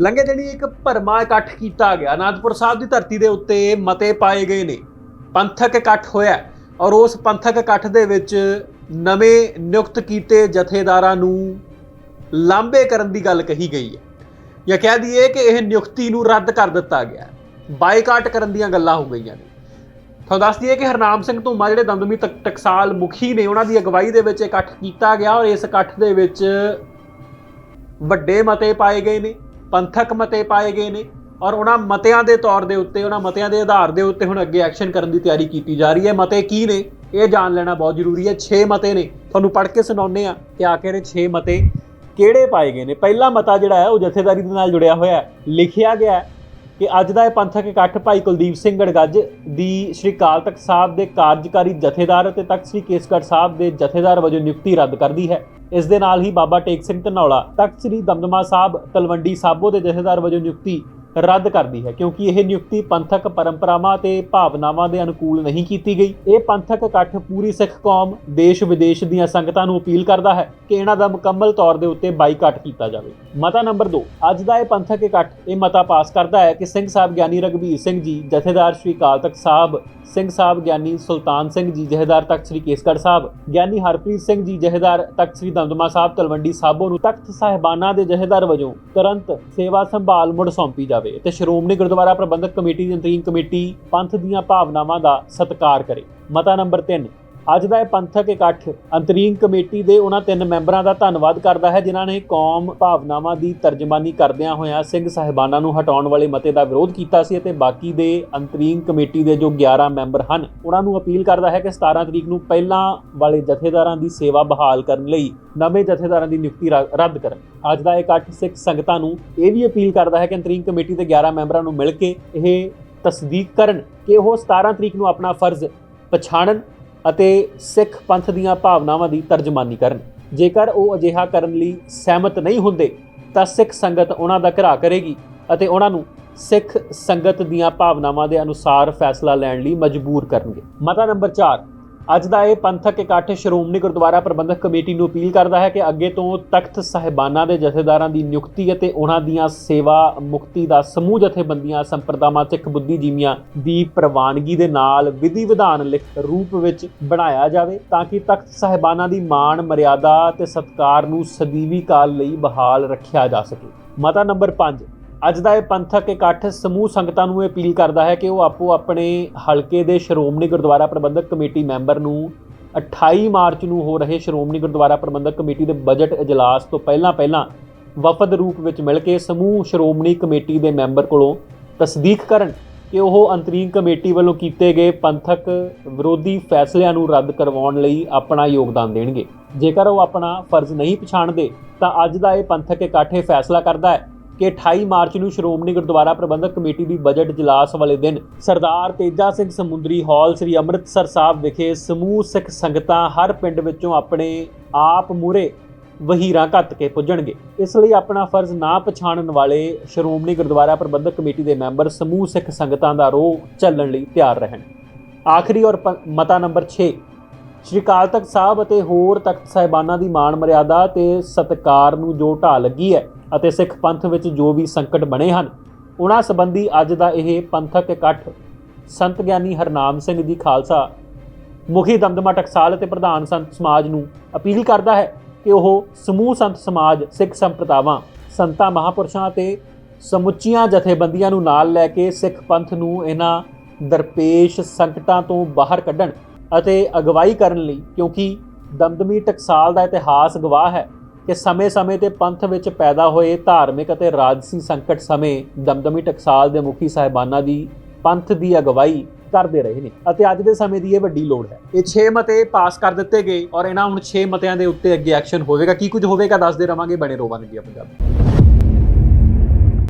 ਲੰਘੇ ਜਿਹੜੀ ਇੱਕ ਭਰਮਾ ਇਕੱਠ ਕੀਤਾ ਗਿਆ। ਅਨੰਦਪੁਰ ਸਾਹਿਬ ਦੀ ਧਰਤੀ ਦੇ ਉੱਤੇ ਮਤੇ ਪਾਏ ਗਏ ਨੇ। ਪੰਥਕ ਇਕੱਠ ਹੋਇਆ ਔਰ ਉਸ ਪੰਥਕ ਇਕੱਠ ਦੇ ਵਿੱਚ ਨਵੇਂ ਨਿਯੁਕਤ ਕੀਤੇ ਜਥੇਦਾਰਾਂ ਨੂੰ ਲਾਂਬੇ ਕਰਨ ਦੀ ਗੱਲ ਕਹੀ ਗਈ ਹੈ। ਜਾਂ ਕਹਿ ਦਈਏ ਕਿ ਇਹ ਨਿਯੁਕਤੀ ਨੂੰ ਰੱਦ ਕਰ ਦਿੱਤਾ ਗਿਆ ਬਾਈਕਾਟ ਕਰਨ ਦੀਆਂ ਗੱਲਾਂ ਹੋ ਗਈਆਂ ਨੇ। ਤੁਹਾਨੂੰ ਦੱਸ ਦਈਏ ਕਿ ਹਰਨਾਮ ਸਿੰਘ ਧੂਮਾ ਜਿਹੜੇ ਦਮਦਮੀ ਤਕ- ਟਕਸਾਲ ਮੁਖੀ ਨੇ, ਉਹਨਾਂ ਦੀ ਅਗਵਾਈ ਦੇ ਵਿੱਚ ਇਕੱਠ ਕੀਤਾ ਗਿਆ ਔਰ ਇਸ ਇਕੱਠ ਦੇ ਵਿੱਚ ਵੱਡੇ ਮਤੇ ਪਾਏ ਗਏ ਨੇ। ਪੰਥਕ ਮਤੇ ਪਾਏ ਗਏ ਨੇ ਔਰ ਉਹਨਾਂ ਮਤਿਆਂ ਦੇ ਤੌਰ ਦੇ ਉੱਤੇ, ਉਹਨਾਂ ਮਤਿਆਂ ਦੇ ਆਧਾਰ ਦੇ ਉੱਤੇ ਹੁਣ ਅੱਗੇ ਐਕਸ਼ਨ ਕਰਨ ਦੀ ਤਿਆਰੀ ਕੀਤੀ ਜਾ ਰਹੀ ਹੈ। ਮਤੇ ਕੀ ਨੇ? ਇਹ ਜਾਣ ਲੈਣਾ ਬਹੁਤ ਜ਼ਰੂਰੀ ਹੈ। 6 ਮਤੇ ਨੇ। ਤੁਹਾਨੂੰ ਪੜ੍ਹ ਕੇ ਸੁਣਾਉਂਦੇ ਆ ਕਿ ਆਖਿਰ ਇਹ 6 ਮਤੇ ਕਿਹੜੇ ਪਾਏ ਗਏ ਨੇ। ਪਹਿਲਾ ਮਤਾ ਜਿਹੜਾ ਹੈ, ਉਹ ਜਥੇਦਾਰੀ ਦੇ ਨਾਲ ਜੁੜਿਆ ਹੋਇਆ ਹੈ। ਲਿਖਿਆ ਗਿਆ ਹੈ। ਕਿ ਅੱਜ ਦਾ ਇਹ ਪੰਥਕ ਇਕੱਠ ਭਾਈ ਕੁਲਦੀਪ ਸਿੰਘ ਗੜਗੱਜ ਦੀ ਸ਼੍ਰੀ ਅਕਾਲ ਤਖਤ ਸਾਹਿਬ ਦੇ ਕਾਰਜਕਾਰੀ ਜਥੇਦਾਰ ਅਤੇ ਤਖਤ ਸ੍ਰੀ ਕੇਸਗੜ੍ਹ ਸਾਹਿਬ ਦੇ ਜਥੇਦਾਰ ਵਜੋਂ ਨਿਯੁਕਤੀ ਰੱਦ ਕਰਦੀ ਹੈ। ਇਸ ਦੇ ਨਾਲ ਹੀ ਬਾਬਾ ਟੇਕ ਸਿੰਘ ਧਨੌਲਾ, ਤਖਤ ਸ੍ਰੀ ਦਮਦਮਾ ਸਾਹਿਬ, ਤਲਵੰਡੀ ਸਾਬੋ ਦੇ ਜਥੇਦਾਰ ਵਜੋਂ ਨਿਯੁਕਤੀ ਰੱਦ ਕਰਦੀ ਹੈ, ਕਿਉਂਕਿ ਇਹ ਨਿਯੁਕਤੀ ਪੰਥਕ ਪਰੰਪਰਾਵਾਂ ਤੇ ਭਾਵਨਾਵਾਂ ਦੇ ਅਨੁਕੂਲ ਨਹੀਂ ਕੀਤੀ ਗਈ। ਇਹ ਪੰਥਕ ਇਕੱਠ ਪੂਰੀ ਸਿੱਖ ਕੌਮ, ਦੇਸ਼ ਵਿਦੇਸ਼ ਦੀਆਂ ਸੰਗਤਾਂ ਨੂੰ ਅਪੀਲ ਕਰਦਾ ਹੈ ਕਿ ਇਹਨਾਂ ਦਾ ਮੁਕੰਮਲ ਤੌਰ ਦੇ ਉੱਤੇ ਬਾਈਕਾਟ ਕੀਤਾ ਜਾਵੇ। ਮਤਾ ਨੰਬਰ 2 ਅੱਜ ਦਾ ਇਹ ਪੰਥਕ ਇਕੱਠ ਇਹ ਮਤਾ ਪਾਸ ਕਰਦਾ ਹੈ ਕਿ ਸਿੰਘ ਸਾਹਿਬ ਗਿਆਨੀ ਰਗਵੀਰ ਸਿੰਘ ਜੀ, ਜਥੇਦਾਰ ਸ੍ਰੀ ਅਕਾਲ ਤਖਤ ਸਾਹਿਬ, ਸਿੰਘ ਸਾਹਿਬ ਗਿਆਨੀ ਸੁਲਤਾਨ ਸਿੰਘ ਜੀ, ਜਥੇਦਾਰ ਤਖਤ ਸ੍ਰੀ ਕੇਸਗੜ੍ਹ ਸਾਹਿਬ, ਗਿਆਨੀ ਹਰਪ੍ਰੀਤ ਸਿੰਘ ਜੀ, ਜਥੇਦਾਰ ਤਖਤ ਸ੍ਰੀ ਦਮਦਮਾ ਸਾਹਿਬ, ਤਲਵੰਡੀ ਸਾਬੋ ਨੂੰ ਤਖਤ ਸਾਹਿਬਾਨਾਂ ਦੇ ਜਥੇਦਾਰ ਵਜੋਂ ਤੁਰੰਤ ਸੇਵਾ ਸੰਭਾਲ ਮੁੜ ਸੌਂਪੀ ਜਾਵੇ। ਤੇ ਸ਼੍ਰੋਮਣੀ ਗੁਰਦੁਆਰਾ ਪ੍ਰਬੰਧਕ ਕਮੇਟੀ ਦੀ ਅੰਤਰੀਮ ਕਮੇਟੀ ਪੰਥ ਦੀਆਂ ਭਾਵਨਾਵਾਂ ਦਾ ਸਤਿਕਾਰ ਕਰੇ। ਮਤਾ ਨੰਬਰ 3 ਅੱਜ ਦਾ ਇਹ ਪੰਥਕ ਇਕੱਠ ਅੰਤਰੀਮ ਕਮੇਟੀ ਦੇ ਉਹਨਾਂ ਤਿੰਨ ਮੈਂਬਰਾਂ ਦਾ ਧੰਨਵਾਦ ਕਰਦਾ ਹੈ, ਜਿਨ੍ਹਾਂ ਨੇ ਕੌਮ ਭਾਵਨਾਵਾਂ ਦੀ ਤਰਜਮਾਨੀ ਕਰਦਿਆਂ ਹੋਇਆਂ ਸਿੰਘ ਸਾਹਿਬਾਨਾਂ ਨੂੰ ਹਟਾਉਣ ਵਾਲੇ ਮਤੇ ਦਾ ਵਿਰੋਧ ਕੀਤਾ ਸੀ ਅਤੇ ਬਾਕੀ ਦੇ ਅੰਤਰੀਮ ਕਮੇਟੀ ਦੇ ਜੋ 11 ਮੈਂਬਰ ਹਨ, ਉਹਨਾਂ ਨੂੰ ਅਪੀਲ ਕਰਦਾ ਹੈ ਕਿ 17 ਤਰੀਕ ਨੂੰ ਪਹਿਲਾਂ ਵਾਲੇ ਜਥੇਦਾਰਾਂ ਦੀ ਸੇਵਾ ਬਹਾਲ ਕਰਨ ਲਈ ਨਵੇਂ ਜਥੇਦਾਰਾਂ ਦੀ ਨਿਯੁਕਤੀ ਰੱਦ ਕਰਨ। ਅੱਜ ਦਾ ਇਹ ਇਕੱਠ ਸਿੱਖ ਸੰਗਤਾਂ ਨੂੰ ਇਹ ਵੀ ਅਪੀਲ ਕਰਦਾ ਹੈ ਕਿ ਅੰਤਰੀਮ ਕਮੇਟੀ ਦੇ 11 ਮੈਂਬਰਾਂ ਨੂੰ ਮਿਲ ਕੇ ਇਹ ਤਸਦੀਕ ਕਰਨ ਕਿ ਉਹ 17 ਤਰੀਕ ਨੂੰ ਆਪਣਾ ਫਰਜ਼ ਪਛਾਣਨ ਅਤੇ ਸਿੱਖ ਪੰਥ ਦੀਆਂ ਭਾਵਨਾਵਾਂ ਦੀ ਤਰਜਮਾਨੀ ਕਰਨ। ਜੇਕਰ ਉਹ ਅਜਿਹਾ ਕਰਨ ਲਈ ਸਹਿਮਤ ਨਹੀਂ ਹੁੰਦੇ, ਤਾਂ ਸਿੱਖ ਸੰਗਤ ਉਹਨਾਂ ਦਾ ਘਰਾ ਕਰੇਗੀ ਅਤੇ ਉਹਨਾਂ ਨੂੰ ਸਿੱਖ ਸੰਗਤ ਦੀਆਂ ਭਾਵਨਾਵਾਂ ਦੇ ਅਨੁਸਾਰ ਫੈਸਲਾ ਲੈਣ ਲਈ ਮਜਬੂਰ ਕਰਨਗੇ। ਮਤਾ ਨੰਬਰ 4 ਅੱਜ ਦਾ ਇਹ ਪੰਥਕ ਇਕੱਠ ਸ਼੍ਰੋਮਣੀ ਗੁਰਦੁਆਰਾ ਪ੍ਰਬੰਧਕ ਕਮੇਟੀ ਨੂੰ ਅਪੀਲ ਕਰਦਾ ਹੈ ਕਿ ਅੱਗੇ ਤੋਂ ਤਖਤ ਸਾਹਿਬਾਨਾਂ ਦੇ ਜਥੇਦਾਰਾਂ ਦੀ ਨਿਯੁਕਤੀ ਅਤੇ ਉਹਨਾਂ ਦੀਆਂ ਸੇਵਾ ਮੁਕਤੀ ਦਾ ਸਮੂਹ ਜਥੇਬੰਦੀਆਂ ਸੰਪਰਦਾਵਾਂ ਸਿੱਖ ਬੁੱਧੀਜੀਵੀਆਂ ਦੀ ਪ੍ਰਵਾਨਗੀ ਦੇ ਨਾਲ ਵਿਧੀ ਵਿਧਾਨ ਲਿਖਤ ਰੂਪ ਵਿੱਚ ਬਣਾਇਆ ਜਾਵੇ ਤਾਂ ਕਿ ਤਖਤ ਸਾਹਿਬਾਨਾਂ ਦੀ ਮਾਣ, ਮਰਿਆਦਾ ਤੇ ਸਤਕਾਰ ਨੂੰ ਸਦੀਵੀ ਕਾਲ ਲਈ ਬਹਾਲ ਰੱਖਿਆ ਜਾ ਸਕੇ। ਮਤਾ ਨੰਬਰ 5 ਅੱਜ ਦਾ ਇਹ ਪੰਥਕ ਇਕੱਠ ਸਮੂਹ ਸੰਗਤਾਂ ਨੂੰ ਇਹ ਅਪੀਲ ਕਰਦਾ ਹੈ ਕਿ ਉਹ ਆਪੋ ਆਪਣੇ ਹਲਕੇ ਦੇ ਸ਼੍ਰੋਮਣੀ ਗੁਰਦੁਆਰਾ ਪ੍ਰਬੰਧਕ ਕਮੇਟੀ ਮੈਂਬਰ ਨੂੰ 28 ਮਾਰਚ ਨੂੰ ਹੋ ਰਹੇ ਸ਼੍ਰੋਮਣੀ ਗੁਰਦੁਆਰਾ ਪ੍ਰਬੰਧਕ ਕਮੇਟੀ ਦੇ ਬਜਟ ਇਜਲਾਸ ਤੋਂ ਪਹਿਲਾਂ ਪਹਿਲਾਂ ਵਫਦ ਰੂਪ ਵਿੱਚ ਮਿਲ ਕੇ ਸਮੂਹ ਸ਼੍ਰੋਮਣੀ ਕਮੇਟੀ ਦੇ ਮੈਂਬਰ ਕੋਲੋਂ ਤਸਦੀਕ ਕਰਨ ਕਿ ਉਹ ਅੰਤਰੀਮ ਕਮੇਟੀ ਵੱਲੋਂ ਕੀਤੇ ਗਏ ਪੰਥਕ ਵਿਰੋਧੀ ਫੈਸਲਿਆਂ ਨੂੰ ਰੱਦ ਕਰਵਾਉਣ ਲਈ ਆਪਣਾ ਯੋਗਦਾਨ ਦੇਣਗੇ। ਜੇਕਰ ਉਹ ਆਪਣਾ ਫਰਜ਼ ਨਹੀਂ ਪਛਾਣਦੇ, ਤਾਂ ਅੱਜ ਦਾ ਇਹ ਪੰਥਕ ਇਕੱਠ ਇਹ ਫੈਸਲਾ ਕਰਦਾ ਹੈ ਕਿ 28 ਮਾਰਚ ਨੂੰ ਸ਼੍ਰੋਮਣੀ ਗੁਰਦੁਆਰਾ ਪ੍ਰਬੰਧਕ ਕਮੇਟੀ ਦੀ ਬਜਟ ਇਜਲਾਸ ਵਾਲੇ ਦਿਨ ਸਰਦਾਰ ਤੇਜਾ ਸਿੰਘ ਸਮੁੰਦਰੀ ਹਾਲ ਸ੍ਰੀ ਅੰਮ੍ਰਿਤਸਰ ਸਾਹਿਬ ਵਿਖੇ ਸਮੂਹ ਸਿੱਖ ਸੰਗਤਾਂ ਹਰ ਪਿੰਡ ਵਿੱਚੋਂ ਆਪਣੇ ਆਪ ਮੂਰੇ ਵਹੀਰਾਂ ਘੱਟ ਕੇ ਪੁੱਜਣਗੇ। ਇਸ ਲਈ ਆਪਣਾ ਫਰਜ਼ ਨਾ ਪਛਾਣਨ ਵਾਲੇ ਸ਼੍ਰੋਮਣੀ ਗੁਰਦੁਆਰਾ ਪ੍ਰਬੰਧਕ ਕਮੇਟੀ ਦੇ ਮੈਂਬਰ ਸਮੂਹ ਸਿੱਖ ਸੰਗਤਾਂ ਦਾ ਰੋਹ ਚੱਲਣ ਲਈ ਤਿਆਰ ਰਹਿਣ। ਆਖਰੀ ਔਰ ਪ- ਮਤਾ ਨੰਬਰ 6 ਸ਼੍ਰੀ ਅਕਾਲ ਤਖਤ ਸਾਹਿਬ ਅਤੇ ਹੋਰ ਤਖਤ ਸਾਹਿਬਾਨਾਂ ਦੀ ਮਾਣ ਮਰਿਆਦਾ ਤੇ ਸਤਿਕਾਰ ਨੂੰ ਜੋ ਢਾਹ ਲੱਗੀ ਹੈ ਅਤੇ ਸਿੱਖ ਪੰਥ ਵਿੱਚ ਜੋ ਵੀ ਸੰਕਟ ਬਣੇ ਹਨ, ਉਹਨਾਂ ਸੰਬੰਧੀ ਅੱਜ ਦਾ ਇਹ ਪੰਥਕ ਇਕੱਠ ਸੰਤ ਗਿਆਨੀ ਹਰਨਾਮ ਸਿੰਘ ਜੀ ਖਾਲਸਾ ਮੁਖੀ ਦਮਦਮਾ ਟਕਸਾਲ ਅਤੇ ਪ੍ਰਧਾਨ ਸੰਤ ਸਮਾਜ ਨੂੰ ਅਪੀਲ ਕਰਦਾ ਹੈ ਕਿ ਉਹ ਸਮੂਹ ਸੰਤ ਸਮਾਜ, ਸਿੱਖ ਸੰਪਰਦਾਵਾਂ, ਸੰਤਾਂ ਮਹਾਪੁਰਸ਼ਾਂ ਅਤੇ ਸਮੁੱਚੀਆਂ ਜਥੇਬੰਦੀਆਂ ਨੂੰ ਨਾਲ ਲੈ ਕੇ ਸਿੱਖ ਪੰਥ ਨੂੰ ਇਹਨਾਂ ਦਰਪੇਸ਼ ਸੰਕਟਾਂ ਤੋਂ ਬਾਹਰ ਕੱਢਣ ਅਤੇ ਅਗਵਾਈ ਕਰਨ ਲਈ, ਕਿਉਂਕਿ ਦਮਦਮੀ ਟਕਸਾਲ ਦਾ ਇਤਿਹਾਸ ਗਵਾਹ ਹੈ ਕਿ ਸਮੇਂ-ਸਮੇਂ ਤੇ ਪੰਥ ਵਿੱਚ ਪੈਦਾ ਹੋਏ ਧਾਰਮਿਕ ਅਤੇ ਰਾਜਸੀ ਸੰਕਟ ਸਮੇਂ ਦਮਦਮੀ ਟਕਸਾਲ ਦੇ ਮੁਖੀ ਸਾਹਿਬਾਨਾਂ ਦੀ ਪੰਥ ਦੀ ਅਗਵਾਈ ਕਰਦੇ ਰਹੇ ਨੇ। ਅਤੇ ਅੱਜ ਦੇ ਸਮੇਂ ਦੀ ਇਹ ਵੱਡੀ ਲੋੜ ਹੈ। ਇਹ 6 ਮਤੇ ਪਾਸ ਕਰ ਦਿੱਤੇ ਗਏ ਔਰ ਇਹਨਾਂ ਹੁਣ 6 ਮਤਿਆਂ ਦੇ ਉੱਤੇ ਅੱਗੇ ਐਕਸ਼ਨ ਹੋਵੇਗਾ। ਕੀ ਕੁਝ ਹੋਵੇਗਾ ਦੱਸਦੇ ਰਵਾਂਗੇ ਬਣੇ ਰੋਵਾਂਗੇ ਪੰਜਾਬ